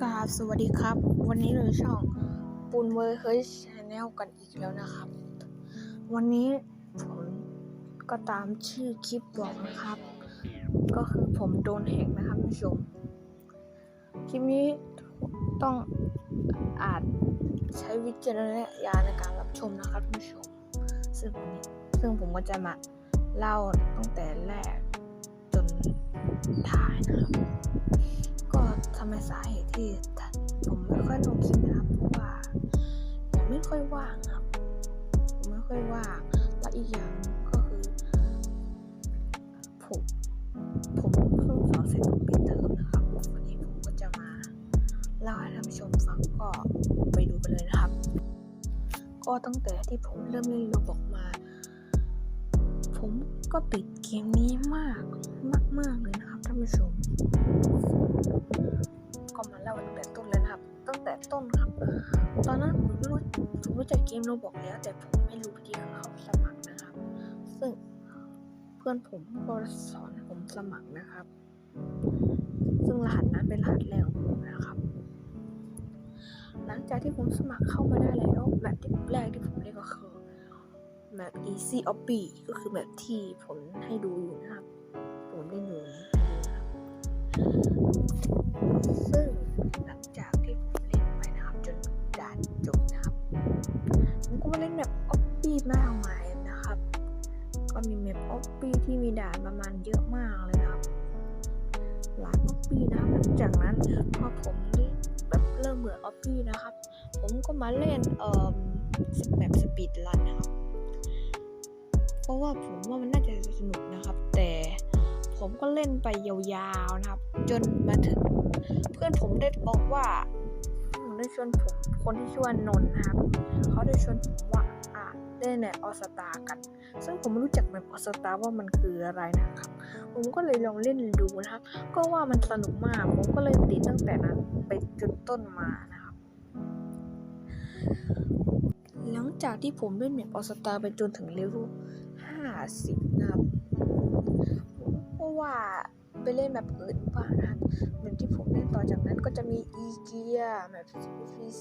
กราบสวัสดีครับ วันนี้เราช่องปูนเวอร์เฮ้ยชแนลกันอีกแล้วนะครับ วันนี้ผมก็ตามชื่อคลิปบอกนะครับ ก็คือผมโดนแหกนะครับผู้ชมคลิปนี้ต้องอาจใช้วิจารณญาณในการรับชมนะครับผู้ชมซึ่งนี้ซึ่งผมก็จะมาเล่าตั้งแต่แรกจนท้ายนะครับ ก็ทำไมสาเหตุที่ผมไม่ค่อยลงคลิปนะครับเพราะว่าผมไม่ค่อยว่างครับผมไม่ค่อยว่างและอีกอย่างก็คือผมผมเพิ่งสอนเสร็จปิดเทอมนะครับวันนี้ผมก็จะมาเล่าให้ท่านผู้ชมฟังก็ไปดูกันเลยนะครับ ก็ตั้งแต่ที่ผมเริ่มเล่นโรบอกมา ผมก็ติดเกมนี้มากมากๆเลยนะครับานผู้ชมก็มาเล่าตั้งแต่ต้นเลยนะครับ ตั้งแต่ต้นครับ ตอนนั้นผมรู้ผมรู้จักเกมโรบอกแล้ว แต่ผมไม่รู้วิธีเขาสมัครนะครับ ซึ่งเพื่อนผมก็สอนผมสมัครนะครับ ซึ่งรหัสนั้นเป็นรหัสแรกของผมนะครับ หลังจากที่ผมสมัครเข้ามาได้แล้วแบบที่แรกที่ผมเล่นก็คือแบบ easy o b b y ก็คือแบบที่ผมให้ดูอยู่นะครับ ผมได้ดูนะครับ ซึ่งหลังจากที่ผมเล่นไปนะครับจนด่านจบนะครับผมก็มาเล่นแบบ o b b y มากมายนะครับ ก็มีแมป o b b y ที่มีด่านประมาณเยอะมากเลยครับหลาย o b b y นะครับหลังจากนั้นพอผมแบบเริ่มเบื่อ o b b y นะครับ ผมก็มาเล่นเอ่อแบบสปีดรันนะครับ เพราะว่าผมว่ามันน่าจะสนุกนะครับแต่ ผมก็เล่นไปยาวๆนะครับ จนมาถึงเพื่อนผมได้บอกว่าผมได้ชวนผมคนที่ชื่อว่านนนะครับ เขาได้ชวนผมว่าอะเล่นในออสตากัน ซึ่งผมไม่รู้จักแบบออสตาว่ามันคืออะไรนะครับ ผมก็เลยลองเล่นดูนะครับ ก็ว่ามันสนุกมาก ผมก็เลยติดตั้งแต่นั้นไปจนต้นมานะครับ หลังจากที่ผมเล่นแบบออสตาไปจนถึงเลเวล50 นะครับ ราะว่าไปเล่นแบบอื่นบ้างนะครับแบบที่ผมเล่นต่อจากนั้นก็จะมีอีเกียแบบฟิส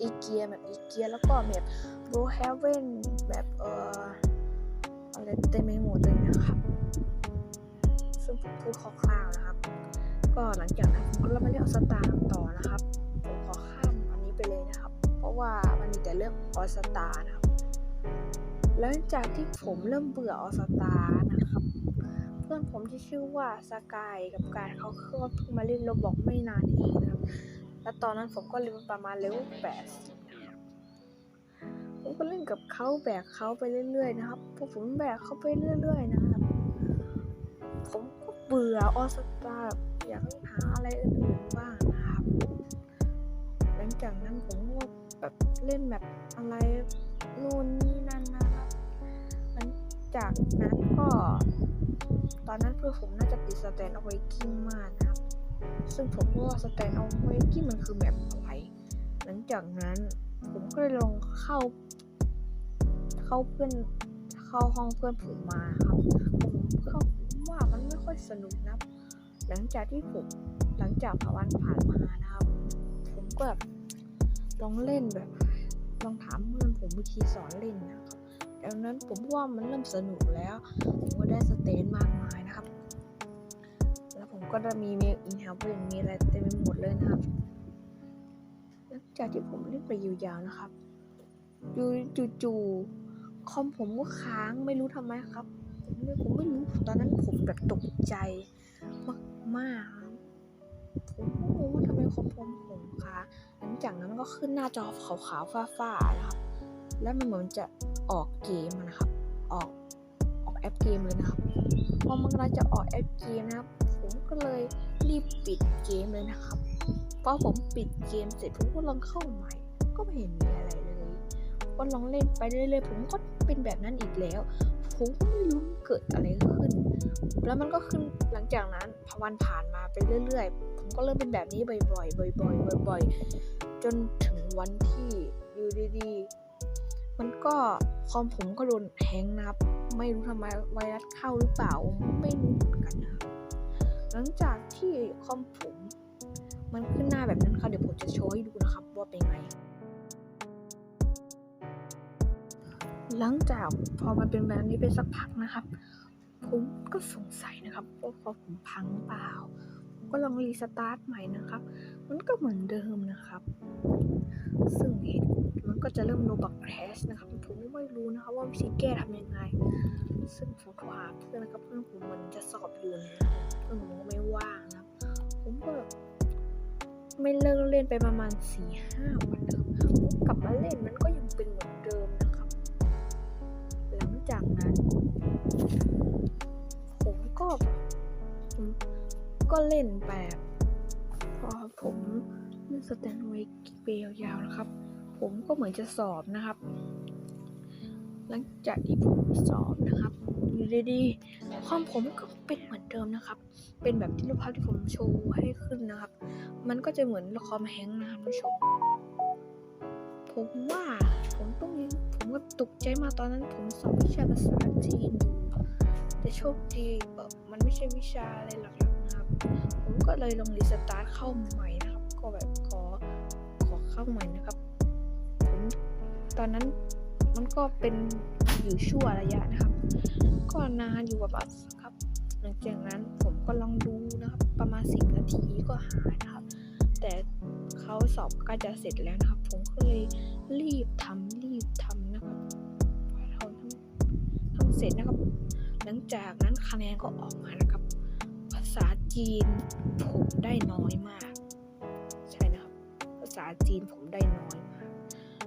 อีเกียแบบอีเกียแล้วก็แบบโบเฮเวนแบบเอ่ออะไรเต็มไปหมดเลยนะครับซึ่งผมพูดคร่าวๆนะครับ ก็หลังจากนั้นผมก็เริ่มาเล่นออสตาร์ต่อนะครับผมขอข้ามอันนี้ไปเลยนะครับ เพราะว่ามันมีแต่เรื่องออสตาร์นะครับหลังจากที่ผมเริ่มเบื่อออสตาร์นะครับ เพื่อนผมที่ชื่อว่าสกายกับการเขาเพิ่งมาเล่นโรบอกไม่นานเองนะครับ และตอนนั้นผมก็เลเวลประมาณเลเวลแปดผมก็เล่นกับเขาแบกเขาไปเรื่อยๆนะครับพอผมแบกเขาไปเรื่อย ๆ นะครับ ผมก็เบื่อออสตาอยากหาอะไรอื่นๆบ้างนะครับ หลังจากนั้นผมก็แบบเล่นแบบอะไรนู่นนี่นั่นนะครับหลังจากนั้นก็ ตอนนั้นเพื่อนผมน่าจะติดสแตนเอาไว้กิ้งมากนะครับ ซึ่งผมก็ว่าสแตนเอาไว้กิ้งมันคือแบบอะไร หลังจากนั้นผมก็เลยลงเข้า เข้าเพื่อนเข้าห้องเพื่อนผมมาครับผมเข้าผมว่ามันไม่ค่อยสนุกนะหลังจากที่ผมหลังจากผ่านวันผ่านมานะครับ ผมก็แบบลองเล่นแบบลองถามเพื่อนผมวิธีสอนเล่นนะครับ ดังนั้นผมว่ามันเริ่มสนุกแล้ว ผมก็ได้สเตนมากมายนะครับ แล้วผมก็ได้มีเมลอินเฮาเนมีอะไรเต็มไปหมดเลยนะครับ หลังจากที่ผมเล่นไปยาวๆนะครับจู่ๆคอมผมก็ค้างไม่รู้ทำไมครับ ผมไม่ผมไม่รู้ตอนนั้นผมแบบตกใจมากๆครับผมก็งงว่าทำไมคอมผมผมค้างหลังจากนั้นก็ขึ้นหน้าจอขาวๆฟ้าๆนะครับ แล้วมันเหมือนจะออกเกมนะครับ ออกออกแอปเกมเลยนะครับพอมันกำลังจะออกแอปเกมนะครับ ผมก็เลยรีบปิดเกมเลยนะครับพอผมปิดเกมเสร็จผมก็ลองเข้าใหม่ ก็ไม่เห็นมีอะไรเลยก็ลองเล่นไปเรื่อยๆผมก็เป็นแบบนั้นอีกแล้ว ผมก็ไม่รู้เกิดอะไรขึ้น แล้วมันก็ขึ้นหลังจากนั้นพวันผ่านมาไปเรื่อยๆ ผมก็เริ่มเป็นแบบนี้บ่อยๆ บ่อยๆ บ่อยๆ จนถึงวันที่อยู่ดีๆ มันก็คอมผมก็โดนแฮงนะครับ ไม่รู้ทำไมไวรัสเข้าหรือเปล่าไม่รู้เหมือนกันนะครับหลังจากที่คอมผม มันขึ้นหน้าแบบนั้นครับเดี๋ยวผมจะโชว์ให้ดูนะครับว่าเป็นไงหลังจากพอมันเป็นแบบนี้ไปสักพักนะครับ ผมก็สงสัยนะครับว่าพอผมพังเปล่าก็ลองรีสตาร์ทใหม่นะครับ มันก็เหมือนเดิมนะครับ ซึ่งเหตุ ก็จะเริ่มโนบักแคสนะครับผมไม่รู้นะครับว่าวิธีแก้ทำยังไง ซึ่งผมโทรหาเพื่อนนะครับเพื่อนผมมันจะสอบอยู่นะครับเพื่อนผมก็ไม่ว่างนะครับผมก็ไม่เลิกเล่นไปประมาณสี่ห้าวันนะครับผมกลับมาเล่นมันก็ยังเป็นเหมือนเดิมนะครับ หลังจากนั้น ผมก็ผมก็เล่นแบบพอผมเล่นสแตนไว้กี่ปียาวๆนะครับ ผมก็เหมือนจะสอบนะครับ หลังจากที่ผมสอบนะครับอยู่ดีๆความผมก็เป็นเหมือนเดิมนะครับ เป็นแบบที่รูปภาพที่ผมโชว์ให้ขึ้นนะครับ มันก็จะเหมือนละครแฮงค์นะครับท่านผู้ชม ผมว่าผมต้องผมก็ตกใจมาตอนนั้น ผมสอบวิชาภาษาจีนแต่โชคดีแบบมันไม่ใช่วิชาอะไรหลักๆนะครับ ผมก็เลยลองรีสตาร์ทเข้าใหม่นะครับ ก็แบบขอขอเข้าใหม่นะครับ ตอนนั้นมันก็เป็นอยู่ชั่วระยะนะครับ ก็นานอยู่ประมาณครับ หลังจากนั้นผมก็ลองดูนะครับ ประมาณสิบนาทีก็หายนะครับ แต่เขาสอบกล้จะเสร็จแล้วนะครับ ผมก็เลยรีบทำรีบทำนะครับพอทำทำทำเสร็จนะครับ หลังจากนั้นคะแนนก็ออกมานะครับ ภาษาจีนผมได้น้อยมาก ใช่นะครับ ภาษาจีนผมได้น้อยมาก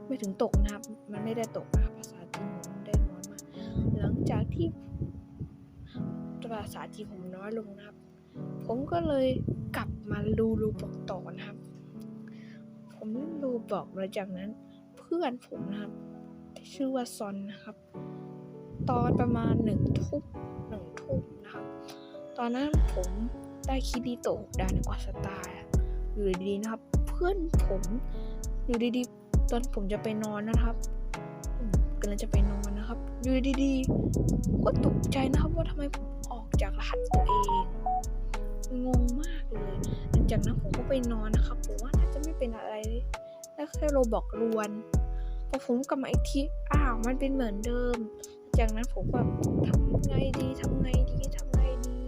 ไม่ถึงตกนะครับ มันไม่ได้ตกนะครับภาษาจีนผมได้น้อยมากหลังจากที่ภาษาจีนผมน้อยลงนะครับ ผมก็เลยกลับมาดูรูบอกต่อนะครับ ผมเล่นรูบอกหลังจากนั้น เพื่อนผมนะครับชื่อว่าซอนนะครับ ตอนประมาณหนึ่งทุ่มหนึ่งทุ่มนะครับ ตอนนั้นผมได้คิริโตะดานออสตาอยู่ดีๆนะครับ เพื่อนผมอยู่ดีๆ ตอนผมจะไปนอนนะครับกำลังจะไปนอนนะครับ อยู่ดีๆก็ตกใจนะครับว่าทำไมผมออกจากรหัสตัวเอง งงมากเลยหลังจากนั้นผมก็ไปนอนนะครับผมว่าน่าจะไม่เป็นอะไรแล้วแค่โรบอกรวนพอผมกลับมาอีกทีอ้าวมันเป็นเหมือนเดิม จากนั้นผมก็ทำไงดีทำไงดีทำไงดี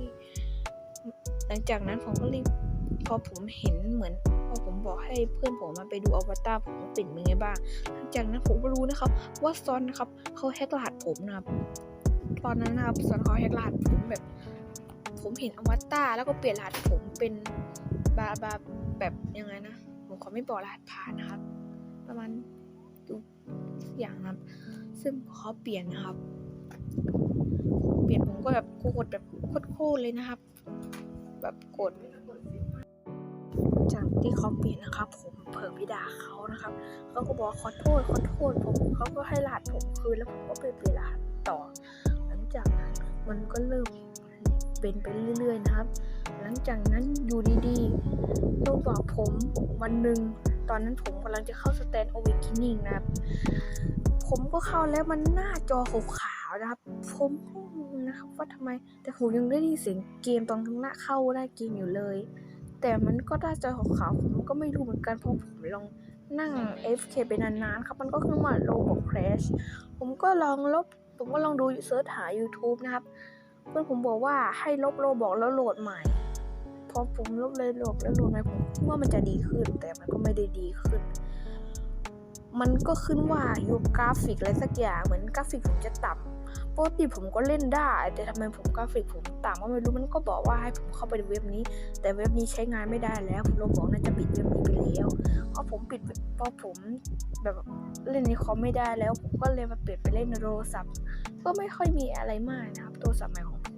หลังจากนั้นผมก็รีบ อผมเห็นเหมือนพอผมบอกให้เพื่อนผมมาไปดูอวตารผมเป็นยังไงบ้าง หลังจากนั้นผมก็รู้นะครับ ว่าซอนนะครับเขาแฮกรหัสผมนะครับตอนนั้นนะครับซอนเขาแฮกรหัสผมแบบ ผมเห็นอวตารแล้วก็เปลี่ยนรหัสผมเป็นบาบาแบบยังไงนะผมขอไม่บอกรหัสผ่านนะครับ ประมาณดูอย่างนะครับ ซึ่งเขาเปลี่ยนนะครับ เปลี่ยนผมก็แบบโกรธแบบโคตรๆเลยนะครับ แบบโกรธ จากที่เขาเปลี่ยนนะครับ ผมเผลอไปด่าเขานะครับเขาก็บอกขอโทษขอโทษผมเขาก็ให้รหัสผมคืนแล้วผมก็ไปเปลี่ยนรหัสต่อ หลังจากนั้นมันก็เริ่มเป็นไปเรื่อยๆนะครับ หลังจากนั้นอยู่ดีๆต้องบอกผมวันหนึ่งตอนนั้นผมกำลังจะเข้าสแตนโอเวกินิ่งนะครับ ผมก็เข้าแล้วมันหน้าจอขาวๆนะครับ ผมนะครับว่าทำไมแต่ผมยังได้ยินเสียงเกมตอนข้างหน้าเข้าได้เกมอยู่เลย แต่มันก็หน้าจอขาวๆผมก็ไม่รู้เหมือนกันเพราะผมลองนั่ง FK ไปนานๆครับ มันก็ขึ้นว่าโลบอก crash ผมก็ลองลบ ผมก็ลองดูเสิร์ชหา YouTube นะครับ เพื่อนผมบอกว่าให้ลบโลบอกแล้วโหลดใหม่ พอผมลบเลยโหลดแล้วโหลดใหม่ผมคิดว่ามันจะดีขึ้น แต่มันก็ไม่ได้ดีขึ้น มันก็ขึ้นว่ายูกราฟิกอะไรสักอย่างเหมือนกราฟิกผมจะต่ำ กติผมก็เล่นได้ แต่ทำไมผมกราฟิกผมต่ำก็ไม่รู้มันก็บอกว่าให้ผมเข้าไปในเว็บนี้ แต่เว็บนี้ใช้งานไม่ได้แล้วผมบอกน่าจะปิดเว็บนี้ไปแล้วพอผมปิดพอผมแบบเล่นในคอมไม่ได้แล้ว ผมก็เลยมาเปลี่ยนไปเล่นในโทรศัพท์ก็ไม่ค่อยมีอะไรมากนะครับโทรศัพท์ใหม่ของผม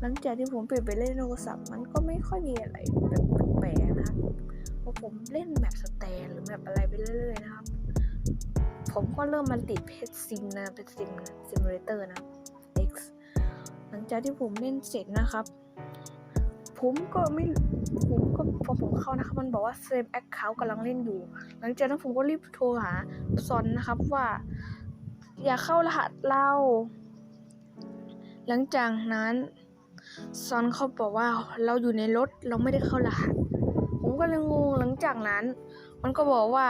หลังจากที่ผมเปลี่ยนไปเล่นโทรศัพท์มันก็ไม่ค่อยมีอะไรแบบแปลกๆนะครับพอผมเล่นแบบสแตนหรือแบบอะไรไปเรื่อยๆนะครับ ผมก็เริ่มมาติดเพจซิมนะเป็นซิมซิมูเลเตอร์นะ X หลังจากที่ผมเล่นเสร็จนะครับ ผมก็ไม่ผมก็พอผมเข้านะครับ มันบอกว่าเซมแอคเคาท์กำลังเล่นอยู่ หลังจากนั้นผมก็รีบโทรหาซอนนะครับว่า อย่าเข้ารหัสเราหลังจากนั้นซอนเขาบอกว่าเราอยู่ในรถเราไม่ได้เข้ารหัส ผมก็เลยงงหลังจากนั้น มันก็บอกว่า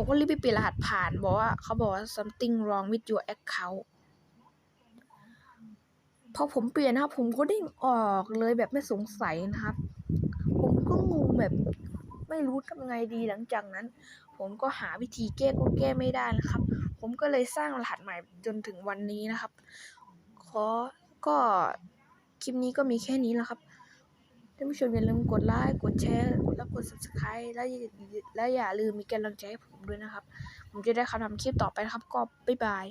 ผมก็รีบไปเปลี่ยนรหัสผ่านบอกว่าเขาบอกว่า something wrong with your account พอผมเปลี่ยนนะครับ ผมก็เด้งออกเลยแบบไม่สงสัยนะครับ ผมก็งงแบบไม่รู้ทำไงดีหลังจากนั้น ผมก็หาวิธีแก้ก็แก้ไม่ได้นะครับ ผมก็เลยสร้างรหัสใหม่จนถึงวันนี้นะครับ ขอก็คลิปนี้ก็มีแค่นี้แหละครับ ท่านผู้ชมอย่าลืมกดไลค์ กดแชร์ และกด subscribe และอย่าและอย่าลืมมีกำลังใจให้ผมด้วยนะครับ ผมจะได้ทำคลิปต่อไปนะครับ ก็บ๊ายบาย